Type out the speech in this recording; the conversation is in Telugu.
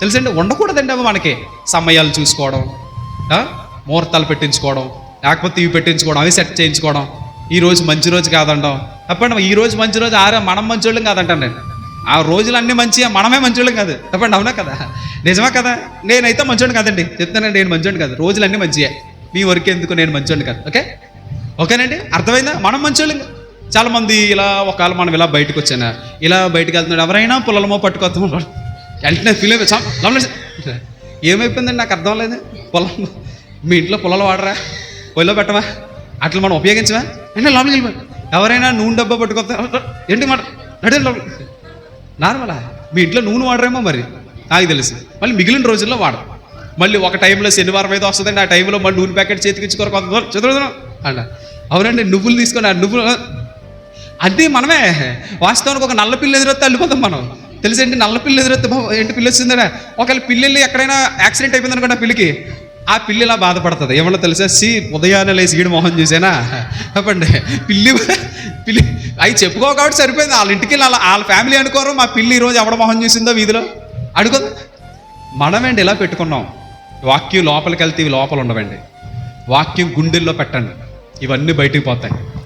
తెలుసండి? ఉండకూడదండి అవి మనకి? సమయాలు చూసుకోవడం ముహూర్తాలు పెట్టించుకోవడం లేకపోతే ఇవి పెట్టించుకోవడం అవి సెట్ చేయించుకోవడం ఈ రోజు మంచి రోజు కాదంటాం చెప్పండి ఈ రోజు మంచి రోజు ఆరే మనం మంచోళ్ళం కాదంటాను నేను. ఆ రోజులు అన్నీ మంచిగా మనమే మంచోళ్ళం కాదు. చెప్పండి అవునా కదా? నిజమా కదా? నేనైతే మంచోడు కాదండి. చెప్తానండి నేను మంచోడు కాదు. రోజులన్నీ మంచిగా మీ వరకు ఎందుకు నేను మంచోడు కాదు ఓకే? ఓకేనండి? అర్థమైందా? మనం మంచోళ్ళం చాలామంది చాలా మంది ఇలా ఒకవేళ మనం ఇలా బయటకు వచ్చానా? ఇలా బయటకు వెళ్తున్నాడు ఎవరైనా పొలమో పట్టుకొస్తాం వెంటనే ఫీల్ అయిపోయి ఏమైపోయిందండి? నాకు అర్థం లేదు పొలం మీ ఇంట్లో పొలాలు వాడరా? పొయ్యిలో పెట్టవా? అట్లా మనం ఉపయోగించవా? అంటే లోపలికి వెళ్ళిపోయి ఎవరైనా నూనె డబ్బా పట్టుకొస్తా ఏంటి మాట? నడే నార్మలా? మీ ఇంట్లో నూనె వాడరేమో మరి? నాకు తెలుసు. మళ్ళీ మిగిలిన రోజుల్లో వాడరు. మళ్ళీ ఒక టైంలో శనివారం ఏదో వస్తుందండి. ఆ టైంలో మళ్ళీ నూనె ప్యాకెట్ చేతికి ఇచ్చుకోరు కొంత చదువుతున్నాం అంట. అవునండి నువ్వులు తీసుకొని ఆ నువ్వులు అది మనమే. వాస్తవానికి ఒక నల్ల పిల్లి ఎదురొస్తే అల్లిపోతాం మనం. తెలుసండి నల్ల పిల్లి ఎదురొస్తే ఏంటి పిల్లి వచ్చిందా ఒకవేళ పిల్లి ఎక్కడైనా యాక్సిడెంట్ అయిపోయింది అనుకోండి ఆ పిల్లికి ఆ పిల్లి ఇలా బాధపడుతుంది. ఏమన్నా తెలుసా? సి ఉదయాన్నే లేచి ఈడు మొహం చూసేనా? చెప్పండి. పిల్లి పిల్లి అవి చెప్పుకో కాబట్టి సరిపోయింది. వాళ్ళ ఇంటికి వెళ్ళి వాళ్ళ వాళ్ళ ఫ్యామిలీ అనుకోరు. మా పిల్లి ఈరోజు ఎవడ మొహం చూసిందో వీధిలో? అడుగు. మనమేండి ఇలా పెట్టుకున్నాం? వాక్యం లోపలికి వెళ్తే ఇవి లోపల ఉండవండి. వాక్యం గుండెల్లో పెట్టండి. ఇవన్నీ బయటికి పోతాయి.